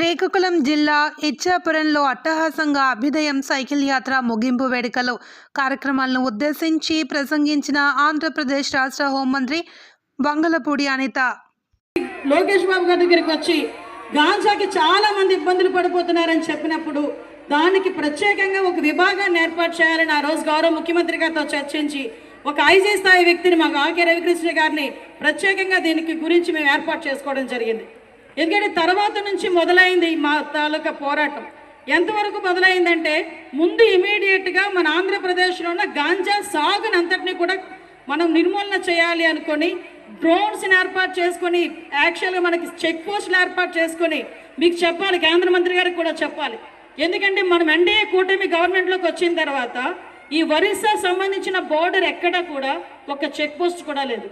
శ్రీకాకుళం జిల్లా ఇచ్చాపురంలో అట్టహాసంగా అభ్యుదయం సైకిల్ యాత్ర ముగింపు వేడుకలు. కార్యక్రమాలను ఉద్దేశించి ప్రసంగించిన ఆంధ్రప్రదేశ్ రాష్ట్ర హోంమంత్రి బంగళపూడి అనిత. లోకేష్ బాబు గారి దగ్గరికి వచ్చి గాంజాకి చాలా మంది ఇబ్బందులు పడిపోతున్నారని చెప్పినప్పుడు దానికి ప్రత్యేకంగా ఒక విభాగాన్ని ఏర్పాటు చేయాలని ఆ రోజు గౌరవ ముఖ్యమంత్రి గారితో చర్చించి ఒక ఐజీ స్థాయి వ్యక్తిని మాకు ఆకే రవికృష్ణ గారిని ప్రత్యేకంగా దీనికి గురించి మేము ఏర్పాటు చేసుకోవడం జరిగింది. ఎందుకంటే తర్వాత నుంచి మొదలైంది మా తాలూకా పోరాటం. ఎంతవరకు మొదలైందంటే ముందు ఇమీడియట్గా మన ఆంధ్రప్రదేశ్లో ఉన్న గాంజా సాగుని అంతటినీ కూడా మనం నిర్మూలన చేయాలి అనుకొని డ్రోన్స్ని ఏర్పాటు చేసుకొని యాక్చువల్గా మనకి చెక్ పోస్టులు ఏర్పాటు చేసుకొని మీకు చెప్పాలి కేంద్ర మంత్రి గారికి కూడా చెప్పాలి. ఎందుకంటే మనం ఎన్డీఏ కూటమి గవర్నమెంట్లోకి వచ్చిన తర్వాత ఈ ఒరిస్సా సంబంధించిన బోర్డర్ ఎక్కడా కూడా ఒక చెక్ పోస్ట్ కూడా లేదు.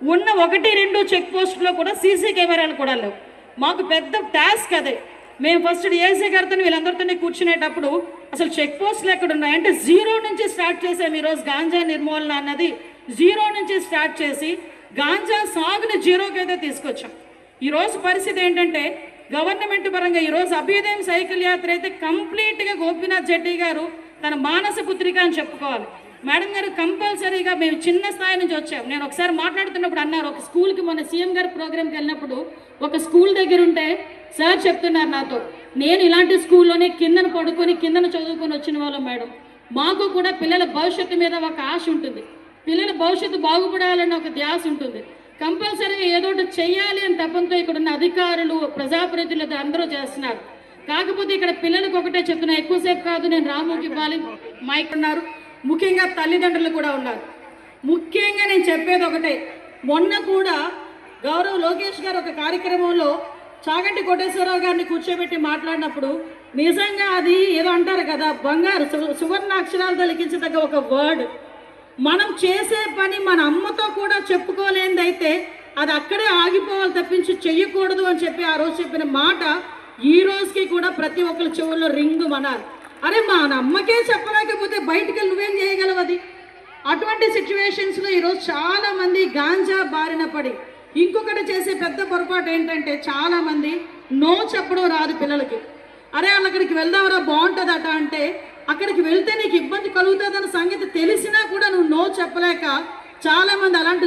ఉన్న ఒకటి రెండు చెక్ పోస్టులో కూడా సీసీ కెమెరాలు కూడా లేవు. మాకు పెద్ద టాస్క్ అదే. మేము ఫస్ట్ ఏసీ గారితో వీళ్ళందరితోనే కూర్చునేటప్పుడు అసలు చెక్ పోస్టులు ఎక్కడ ఉన్నాయి? అంటే జీరో నుంచి స్టార్ట్ చేసాం ఈరోజు గాంజా నిర్మూలన అన్నది జీరో నుంచి స్టార్ట్ చేసి గాంజా సాగుని జీరోకి అయితే తీసుకొచ్చాం. ఈరోజు పరిస్థితి ఏంటంటే గవర్నమెంట్ పరంగా ఈరోజు అభ్యుదయం సైకిల్ యాత్ర అయితే కంప్లీట్గా గోపీనాథ్ జెట్టి గారు తన మానస పుత్రిక అని చెప్పుకోవాలి. మేడం గారు కంపల్సరీగా మేము చిన్న స్థాయి నుంచి వచ్చాము నేను ఒకసారి మాట్లాడుతున్నప్పుడు అన్నారు ఒక స్కూల్కి మొన్న సీఎం గారి ప్రోగ్రామ్కి వెళ్ళినప్పుడు ఒక స్కూల్ దగ్గర ఉంటే సార్ చెప్తున్నారు నాతో నేను ఇలాంటి స్కూల్లోనే కిందన పడుకొని కిందన చదువుకొని వచ్చిన వాళ్ళం మేడం. మాకు కూడా పిల్లల భవిష్యత్తు మీద ఒక ఆశ ఉంటుంది. పిల్లల భవిష్యత్తు బాగుపడాలని ఒక ధ్యాస ఉంటుంది. కంపల్సరీగా ఏదో ఒకటి చేయాలి అని తప్పంతో ఇక్కడ ఉన్న అధికారులు ప్రజాప్రతినిధులు అందరూ చేస్తున్నారు. కాకపోతే ఇక్కడ పిల్లలకు ఒకటే చెప్తున్నా ఎక్కువసేపు కాదు నేను రాముకి ఇవ్వాలి. మైక్ ఉన్నారు. ముఖ్యంగా తల్లిదండ్రులు కూడా ఉన్నారు. ముఖ్యంగా నేను చెప్పేది ఒకటే. మొన్న కూడా గౌరవ్ లోకేష్ గారు ఒక కార్యక్రమంలో చాగంటి కోటేశ్వరరావు గారిని కూర్చోబెట్టి మాట్లాడినప్పుడు నిజంగా అది ఏదో అంటారు కదా బంగారు సు- సువర్ణ అక్షరాలతో లిఖించదగ్గ ఒక వర్డ్. మనం చేసే పని మన అమ్మతో కూడా చెప్పుకోలేనిది అయితే అది అక్కడే ఆగిపోవాలి తప్పించి చెయ్యకూడదు అని చెప్పి ఆ రోజు చెప్పిన మాట ఈ రోజుకి కూడా ప్రతి ఒక్కరి చెవుల్లో రింగు మనాలి. అరే మా అమ్మకే చెప్పలేకపోతే బయటికి వెళ్ళి నువ్వేం చేయగలవు అది? అటువంటి సిచ్యువేషన్స్లో ఈరోజు చాలామంది గాంజా బారిన పడి ఇంకొకటి చేసే పెద్ద పొరపాటు ఏంటంటే చాలామంది నో చెప్పడం రాదు పిల్లలకి. అరే వాళ్ళు అక్కడికి వెళ్దామరా బాగుంటుందట అంటే అక్కడికి వెళ్తే నీకు ఇబ్బంది కలుగుతుందన్న సంగతి తెలిసినా కూడా నువ్వు నో చెప్పలేక చాలామంది అలాంటి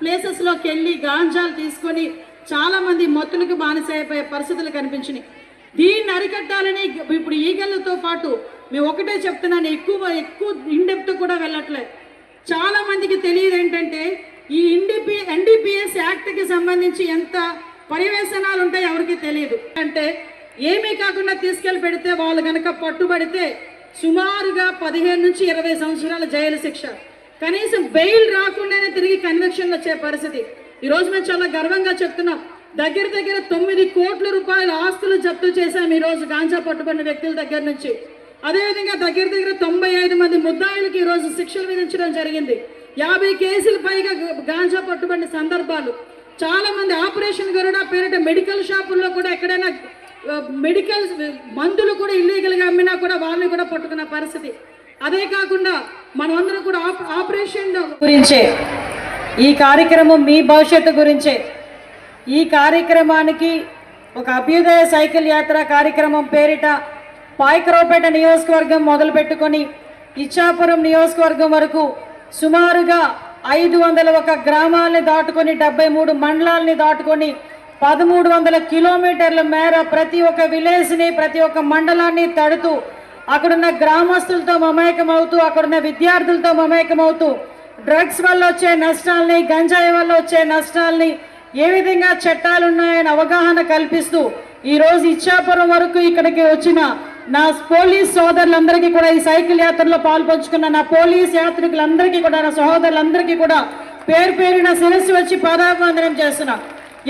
ప్లేసెస్లోకి వెళ్ళి గాంజాలు తీసుకొని చాలామంది మొత్తులకు మత్తులకు బానిసైపోయే పరిస్థితులు కనిపించినాయి. దీన్ని అరికట్టాలని ఇప్పుడు ఈగలతో పాటు మేము ఒకటే చెప్తున్నాను ఎక్కువ ఎక్కువ ఇండెప్త్ కూడా వెళ్ళట్లేదు. చాలా మందికి తెలియదు ఏంటంటే ఈ ఎన్డీపీ ఎన్డీపీఎస్ యాక్ట్కి సంబంధించి ఎంత పర్యవేశనాలు ఉంటాయో ఎవరికి తెలియదు. అంటే ఏమీ కాకుండా తీసుకెళ్ళి పెడితే వాళ్ళు కనుక పట్టుబడితే సుమారుగా పదిహేను నుంచి ఇరవై సంవత్సరాల జైలు శిక్ష. కనీసం బెయిల్ రాకుండానే తిరిగి కన్వెక్షన్ వచ్చే పరిస్థితి. ఈరోజు మేము చాలా గర్వంగా చెప్తున్నాం. దగ్గర దగ్గర తొమ్మిది కోట్ల రూపాయల ఆస్తులు జప్తు చేశాం ఈరోజు గాంజా పట్టుబడిన వ్యక్తుల దగ్గర నుంచి. అదేవిధంగా దగ్గర దగ్గర తొంభై ఐదు మంది ముద్దాయిలకు ఈరోజు శిక్షలు విధించడం జరిగింది. యాభై కేసులు పైగా గాంజా పట్టుబడిన సందర్భాలు. చాలా మంది ఆపరేషన్ గరుడ పేరిట మెడికల్ షాపుల్లో కూడా ఎక్కడైనా మెడికల్ మందులు కూడా ఇల్లీగల్గా అమ్మినా కూడా వాళ్ళని కూడా పట్టుకున్న పరిస్థితి. అదే కాకుండా మనమందరం కూడా ఆపరేషన్ గురించే ఈ కార్యక్రమం మీ భవిష్యత్తు గురించే ఈ కార్యక్రమానికి ఒక అభ్యుదయ సైకిల్ యాత్ర కార్యక్రమం పేరిట పాయకరావుపేట నియోజకవర్గం మొదలుపెట్టుకొని ఇచ్చాపురం నియోజకవర్గం వరకు సుమారుగా ఐదు వందల ఒక గ్రామాలని దాటుకొని డెబ్బై మూడు మండలాల్ని దాటుకొని పదమూడు వందల కిలోమీటర్ల మేర ప్రతి ఒక్క విలేజ్ని ప్రతి ఒక్క మండలాన్ని తడుతూ అక్కడున్న గ్రామస్తులతో మమేకమవుతూ అక్కడున్న విద్యార్థులతో మమేకం అవుతూ డ్రగ్స్ వల్ల వచ్చే నష్టాల్ని గంజాయి వల్ల వచ్చే నష్టాల్ని ఏ విధంగా చట్టాలు ఉన్నాయని అవగాహన కల్పిస్తూ ఈరోజు ఇచ్చాపురం వరకు ఇక్కడికి వచ్చిన నా పోలీస్ సోదరులందరికీ కూడా ఈ సైకిల్ యాత్రలో పాల్పంచుకున్న నా పోలీస్ యాత్రికులందరికీ కూడా నా సహోదరులందరికీ కూడా పేరు పేరున శిరస్సు వచ్చి పాదాభివందనం చేస్తున్నా.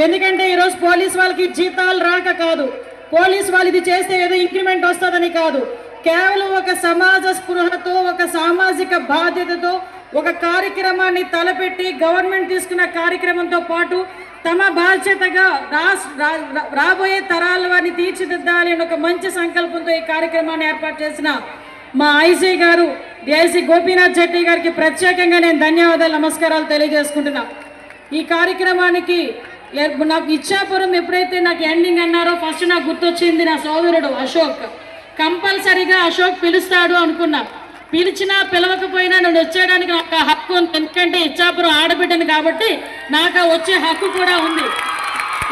ఎందుకంటే ఈరోజు పోలీస్ వాళ్ళకి జీతాలు రాక కాదు. పోలీస్ వాళ్ళు ఇది చేస్తే ఏదో ఇంక్రిమెంట్ వస్తుందని కాదు. కేవలం ఒక సమాజ స్పృహతో ఒక సామాజిక బాధ్యతతో ఒక కార్యక్రమాన్ని తలపెట్టి గవర్నమెంట్ తీసుకున్న కార్యక్రమంతో పాటు తమ బాధ్యతగా రాస్ రా- రాబోయే తరాల వారిని తీర్చిదిద్దాలి అని ఒక మంచి సంకల్పంతో ఈ కార్యక్రమాన్ని ఏర్పాటు చేసిన మా ఐసీ గారు డిఐసి గోపీనాథ్ జెట్టి గారికి ప్రత్యేకంగా నేను ధన్యవాదాలు నమస్కారాలు తెలియజేసుకుంటున్నా. ఈ కార్యక్రమానికి నాకు ఇచ్చాపురం ఎప్పుడైతే నాకు ఎండింగ్ అన్నారో ఫస్ట్ నాకు గుర్తొచ్చింది నా సోదరుడు అశోక్. కంపల్సరీగా అశోక్ పిలుస్తాడు అనుకున్నా. పిలిచినా పిలవకపోయినా నన్ను వచ్చేయడానికి నాకు ఆ హక్కు ఉంది. ఎందుకంటే ఇచ్చాపురం ఆడబిడ్డను కాబట్టి నాకు వచ్చే హక్కు కూడా ఉంది.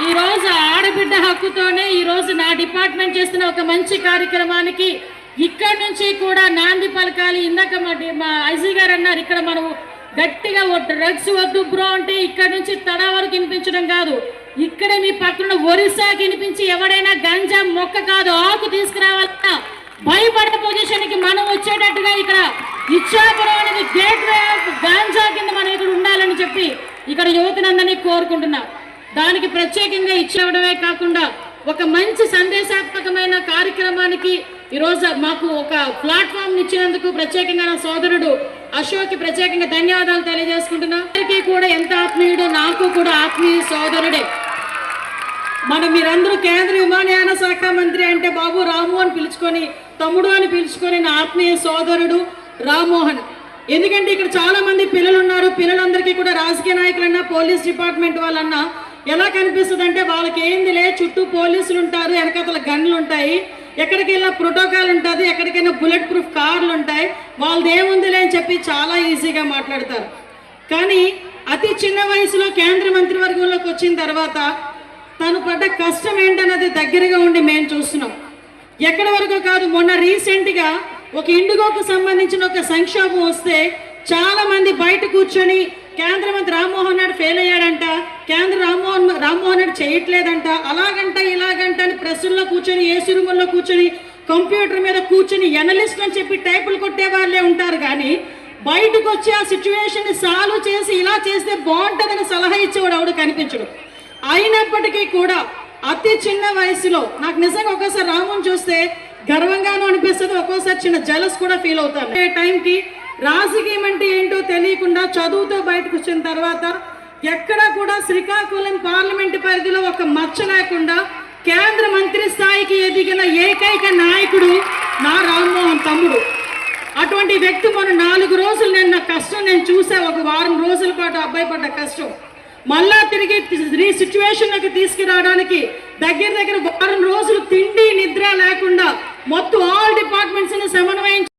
ఈరోజు ఆడబిడ్డ హక్కుతోనే ఈరోజు నా డిపార్ట్మెంట్ చేస్తున్న ఒక మంచి కార్యక్రమానికి ఇక్కడ నుంచి కూడా నాంది పలకాలి. ఇందాక మా మా ఐజీ గారు అన్నారు ఇక్కడ మనం గట్టిగా డ్రగ్స్ వద్దు బ్రో అంటే ఇక్కడ నుంచి తడా వరకు వినిపించడం కాదు. ఇక్కడే మీ పక్కన ఒరిస్సాకి వినిపించి ఎవడైనా గంజా మొక్క కాదు ఆకు తీసుకురావాలన్నా భయపడే పొజిషన్కి మనం వచ్చేటట్టుగా ఇక్కడ ఇచ్చాపురం అనేది గేట్ వే ఆఫ్ గాంజా కింద మనం ఇక్కడ ఉండాలని చెప్పి ఇక్కడ యువతనందరినీ కోరుకుంటున్నా. దానికి ప్రత్యేకంగా ఇచ్చేవడమే కాకుండా ఒక మంచి సందేశాత్మకమైన కార్యక్రమానికి ఈరోజు మాకు ఒక ప్లాట్ఫామ్ ఇచ్చినందుకు ప్రత్యేకంగా నా సోదరుడు అశోక్ ప్రత్యేకంగా ధన్యవాదాలు తెలియజేసుకుంటున్నా. అందరికీ కూడా ఎంత ఆత్మీయుడో నాకు కూడా ఆత్మీయ సోదరుడే. మనం మీరందరూ కేంద్ర విమానయాన శాఖ మంత్రి అంటే బాబు రాము అని పిలుచుకొని తమ్ముడు అని పిలుచుకొని నా ఆత్మీయ సోదరుడు రామ్మోహన్. ఎందుకంటే ఇక్కడ చాలా మంది పిల్లలు ఉన్నారు పిల్లలందరికీ కూడా రాజకీయ నాయకులన్నా పోలీస్ డిపార్ట్మెంట్ వాళ్ళన్నా ఎలా కనిపిస్తుంది అంటే వాళ్ళకి ఏంది లే చుట్టూ పోలీసులు ఉంటారు వెనకతల గన్లు ఉంటాయి ఎక్కడికి ప్రోటోకాల్ ఉంటుంది ఎక్కడికైనా బుల్లెట్ ప్రూఫ్ కార్లు ఉంటాయి వాళ్ళది ఏముందిలే అని చెప్పి చాలా ఈజీగా మాట్లాడతారు. కానీ అతి చిన్న వయసులో కేంద్ర మంత్రివర్గంలోకి వచ్చిన తర్వాత తను పడ్డ కష్టం ఏంటన్నది దగ్గరగా ఉండి మేము చూస్తున్నాం. ఎక్కడి వరకు కాదు మొన్న రీసెంట్గా ఒక ఇండిగోకు సంబంధించిన ఒక సంక్షోభం వస్తే చాలా మంది బయట కూర్చొని కేంద్ర మంత్రి రామ్మోహన్ నాయుడు ఫెయిల్ అయ్యాడంట కేంద్ర రామ్మోహన్ రామ్మోహన్ నాయుడు చేయట్లేదంట అలాగంట ఇలాగంట అని ప్రెస్సుల్లో కూర్చొని ఏసీ రూముల్లో కూర్చొని కంప్యూటర్ మీద కూర్చొని ఎనలిస్ట్ అని చెప్పి టైపులు కొట్టే వాళ్ళే ఉంటారు కానీ బయటకు వచ్చి ఆ సిచ్యువేషన్ సాల్వ్ చేసి ఇలా చేస్తే బాగుంటుందని సలహా ఇచ్చేవాడు ఎవడు కనిపించడు. అయినప్పటికీ కూడా అతి చిన్న వయసులో నాకు నిజంగా ఒక్కోసారి రామన్ చూస్తే గర్వంగానూ అనిపిస్తుంది ఒక్కోసారి చిన్న జలస్ కూడా ఫీల్ అవుతాను. ఏ టైంకి రాజకీయం అంటే ఏంటో తెలియకుండా చదువుతో బయటకు వచ్చిన తర్వాత ఎక్కడా కూడా శ్రీకాకుళం పార్లమెంట్ పరిధిలో ఒక మచ్చ లేకుండా కేంద్ర మంత్రి స్థాయికి ఎదిగిన ఏకైక నాయకుడు నా రామ్మోహన్ తమ్ముడు. అటువంటి వ్యక్తి మొన్న నాలుగు రోజులు నేను నా కష్టం నేను చూసా ఒక వారం రోజుల పాటు అబ్బాయి పడ్డ కష్టం. మళ్ళా తిరిగి ఈ సిచ్యువేషన్లోకి తీసుకురావడానికి దగ్గర దగ్గర వారం రోజులు తిండి నిద్ర లేకుండా మొత్తం ఆల్ డిపార్ట్మెంట్స్ని సమన్వయం